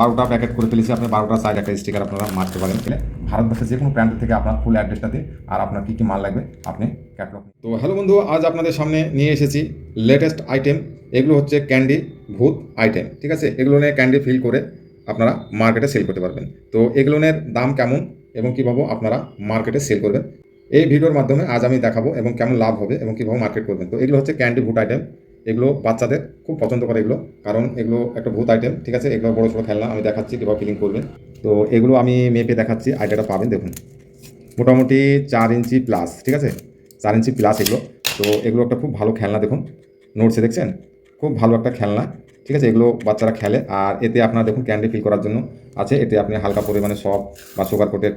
বারোটা প্যাকেট করে ফেলেছি। আপনি বারোটা সাইড একটা স্টিকার আপনারা মারতে পারেন ভারতবর্ষের যে কোনো ব্র্যান্ড থেকে আপনার ফুল অ্যাড্রেসটা দিন আর আপনার কী কী মাল লাগবে আপনি ক্যাটলগ তো হ্যালো বন্ধু, আজ আপনাদের সামনে নিয়ে এসেছি লেটেস্ট আইটেম এগুলো হচ্ছে ক্যান্ডি ভূত আইটেম ঠিক আছে? এগুলো নিয়ে ক্যান্ডি ফিল করে আপনারা মার্কেটে সেল করতে পারবেন। তো এগুলোনের দাম কেমন এবং কীভাবে আপনারা মার্কেটে সেল করবেন? এই ভিডিওর মাধ্যমে আজ আমি দেখাবো এবং কেমন লাভ হবে এবং কীভাবে মার্কেট করবেন। তো এগুলো হচ্ছে ক্যান্ডি ভূত আইটেম এগুলো বাচ্চাদের খুব পছন্দ করে এগুলো। কারণ এগুলো একটা ভূত আইটেম ঠিক আছে? এগুলো বড় ছোটো খেলনা, আমি দেখাচ্ছি কীভাবে ফিলিং করবেন তো এগুলো আমি মেপে দেখাচ্ছি আইডিয়াটা পাবেন, দেখুন। মোটামুটি চার ইঞ্চি প্লাস ঠিক আছে? চার ইঞ্চি প্লাস এগুলো। তো এগুলো একটা খুব ভালো খেলনা, দেখুন। নোটসে দেখছেন? খুব ভালো একটা খেলনা, ঠিক আছে? এগুলো বাচ্চারা খেলে। আর এতে আপনার দেখুন ক্যান্ডি ফিল করার জন্য আছে, এতে আপনি হালকা পরিমাণে সব বা সুগার কোটেড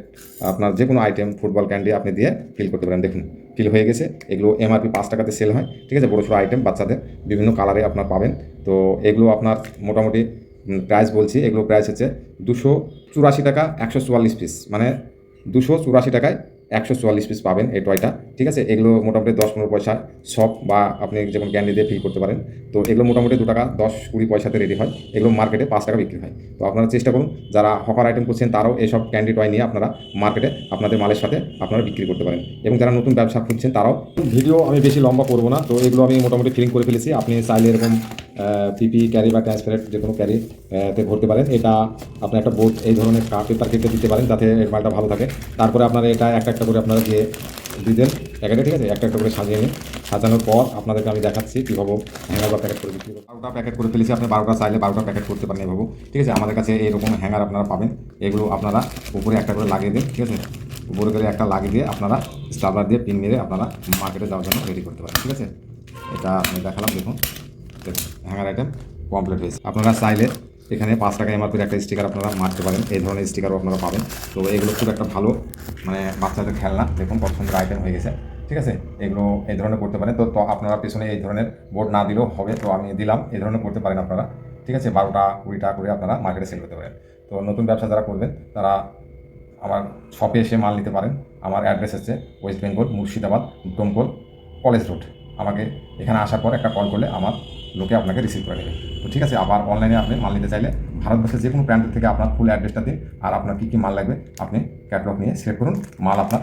আপনার যে কোনো আইটেম ফুটবল ক্যান্ডি আপনি দিয়ে ফিল করতে পারেন। দেখুন ফিল হয়ে গেছে, এগুলো এমআরপি পাঁচ টাকাতে সেল হয়, ঠিক আছে? বড়ো সড়ো আইটেম বাচ্চাদের বিভিন্ন কালারে আপনার পাবেন। তো এগুলো আপনার মোটামুটি প্রাইস বলছি, এগুলো প্রাইস হচ্ছে দুশো চুরাশি টাকা, একশো চুয়াল্লিশ পিস মানে দুশো চুরাশি টাকায় একশো চুয়াল্লিশ পিস পাবেন এই টয়টা ঠিক আছে? এগুলো মোটামুটি দশ পনেরো পয়সা সব বা আপনি যেমন ক্যান্ডি দিয়ে ফিল করতে পারেন। তো এগুলো মোটামুটি দু টাকা দশ কুড়ি পয়সাতে রেডি হয়। এগুলো মার্কেটে পাঁচ টাকা বিক্রি হয়। তো আপনারা চেষ্টা করুন, যারা হকার আইটেম করছেন তারাও এইসব ক্যান্ডি টয় নিয়ে আপনারা মার্কেটে আপনাদের মালের সাথে আপনারা বিক্রি করতে পারেন। এবং যারা নতুন ব্যবসা খুঁজছেন, তারাও ভিডিও আমি বেশি লম্বা করব না। তো এগুলো আমি মোটামুটি ফিলিং করে ফেলেছি। আপনি চাইলে এরকম পিপি ক্যারি বা ট্রান্সপারেন্ট যে কোনো ক্যারি তে ভরতে পারেন। এটা আপনি একটা বোর্ড এই ধরনের পেপার কেটে দিতে পারেন, যাতে মালটা ভালো থাকে। তারপরে আপনারা এটা একটা করে আপনারা দিয়ে দিতেন প্যাকেটে ঠিক আছে? একটা একটা করে সাজিয়ে নিন। সাজানোর পর আপনাদেরকে আমি দেখাচ্ছি কীভাবে হ্যাঙ্গার বা প্যাকেট করে বিক্রি বারোটা প্যাকেট করে ফেলেছি। আপনি বারোটা চাইলে বারোটা প্যাকেট করতে পারেন এভাবে ঠিক আছে? আমাদের কাছে এইরকম হ্যাঙ্গার আপনারা পাবেন। এগুলো আপনারা উপরে একটা করে লাগিয়ে দিন, ঠিক আছে? উপরে করে একটা লাগিয়ে দিয়ে আপনারা স্টাবলার দিয়ে পিন মেরে আপনারা মার্কেটে যাওয়ার জন্য রেডি করতে পারেন, ঠিক আছে? এটা আমি দেখালাম, দেখুন। দেখুন, হ্যাঙ্গার আইটেম কমপ্লিট হয়েছে। আপনারা চাইলে এখানে পাঁচ টাকা এমআরপির একটা স্টিকার আপনারা মারতে পারেন। এই ধরনের স্টিকারও আপনারা পাবেন। তো এগুলো খুব একটা ভালো মানে বাচ্চাদের খেলনা। দেখুন, পছন্দের আইটেম হয়ে গেছে। ঠিক আছে? এগুলো এই ধরনের করতে পারেন। তো আপনারা পেছনে এই ধরনের বোর্ড না দিলেও হবে। তো আমি দিলাম, এই ধরনের করতে পারেন আপনারা। ঠিক আছে? বারোটা কুড়িটা করে আপনারা মার্কেটে সেল করতে পারেন। তো নতুন ব্যবসা যারা করবেন, তারা আমার শপে এসে মাল নিতে পারেন। আমার অ্যাড্রেস হচ্ছে West Bengal Murshidabad Domkal college road আমাকে এখানে আসার পর একটা কল করলে আমার লোকে আপনাকে রিসিভ করে নেবে। তো ঠিক আছে, আবার অনলাইনে আপনি মাল নিতে চাইলে ভারতবর্ষের যে কোনো ব্র্যান্ডের থেকে আপনার ফুল অ্যাড্রেসটা দিন আর আপনার কী কী মাল লাগবে আপনি ক্যাটলগ নিয়ে সিলেক্ট করুন, মাল আপনার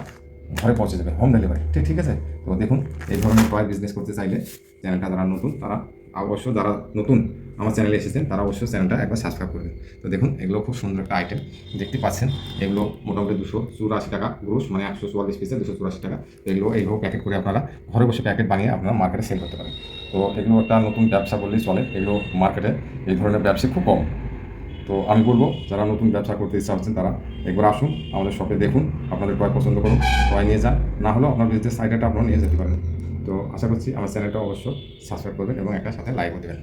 ঘরে পৌঁছে যাবে হোম ডেলিভারি ঠিক ঠিক আছে? তো দেখুন, এই ধরনের টয় বিজনেস করতে চাইলে চ্যানেলটা যারা নতুন, তারা অবশ্য যারা নতুন আমার চ্যানেলে এসেছেন, তারা অবশ্যই চ্যানেলটা একবার সাবস্ক্রাইব করবেন তো দেখুন, এগুলো খুব সুন্দর একটা আইটেম দেখতে পাচ্ছেন? এগুলো মোটামুটি দুশো চুরাশি টাকা গ্রোস মানে একশো চুয়াল্লিশ পিসে দুশো চুরাশি টাকা। এগুলো এইভাবে প্যাকেট করে আপনারা ঘরে বসে প্যাকেট বানিয়ে আপনারা মার্কেটে সেল করতে পারেন। তো এগুলো একটা নতুন ব্যবসা বললেই চলে, এগুলো মার্কেটে এই ধরনের ব্যবসা খুব কম। তো আমি বলব, যারা নতুন ব্যবসা করতে ইচ্ছা হচ্ছেন তারা একবার আসুন, আমাদের শপে দেখুন, আপনাদের ক্রয় পছন্দ করুন, ক্রয় নিয়ে যান, না হলেও আপনার বিজনেস আইডিয়াটা আপনারা নিয়ে যেতে পারেন। তো আশা করছি আমার চ্যানেলটা অবশ্যই সাবস্ক্রাইব করবেন এবং একটা সাথে লাইকও দেবেন।